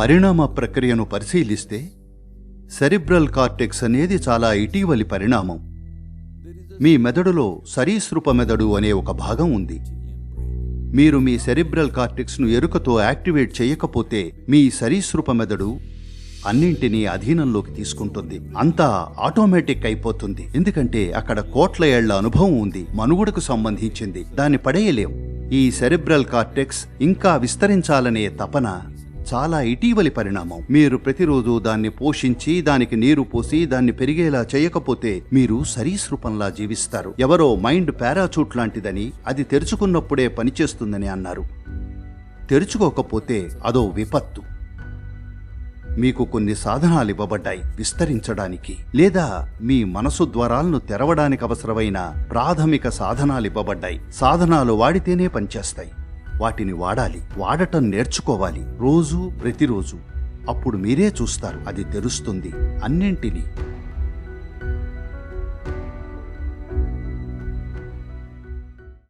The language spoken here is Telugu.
పరిణామ ప్రక్రియను పరిశీలిస్తే సెరిబ్రల్ కార్టెక్స్ అనేది చాలా ఇటీవలి పరిణామం. మీ మెదడులో సరీసృప మెదడు అనే ఒక భాగం ఉంది. మీరు మీ సెరిబ్రల్ కార్టెక్స్ను ఎరుకతో యాక్టివేట్ చేయకపోతే మీ సరీసృప మెదడు అన్నింటినీ అధీనంలోకి తీసుకుంటుంది. అంతా ఆటోమేటిక్ అయిపోతుంది. ఎందుకంటే అక్కడ కోట్ల ఏళ్ళ అనుభవం ఉంది. మనుగడకు సంబంధించింది. దాన్ని పడేయలేం. ఈ సెరిబ్రల్ కార్టెక్స్ ఇంకా విస్తరించాలనే తపన చాలా ఇటీవలి పరిణామం. మీరు ప్రతిరోజు దాన్ని పోషించి దానికి నీరు పోసి దాన్ని పెరిగేలా చేయకపోతే మీరు సరీసృపంలా జీవిస్తారు. ఎవరో మైండ్ పారాచూట్ లాంటిదని అది తెరుచుకున్నప్పుడే పనిచేస్తుందని అన్నారు. తెరుచుకోకపోతే అదో విపత్తు. మీకు కొన్ని సాధనాలు ఇవ్వబడ్డాయి విస్తరించడానికి. లేదా మీ మనసు ద్వారాలను తెరవడానికి అవసరమైన ప్రాథమిక సాధనాలు ఇవ్వబడ్డాయి. సాధనాలు వాడితేనే పనిచేస్తాయి. వాటిని వాడాలి వాడటం నేర్చుకోవాలి రోజు ప్రతిరోజు. అప్పుడు మీరే చూస్తారు అది తెరుస్తుంది అన్నింటినీ.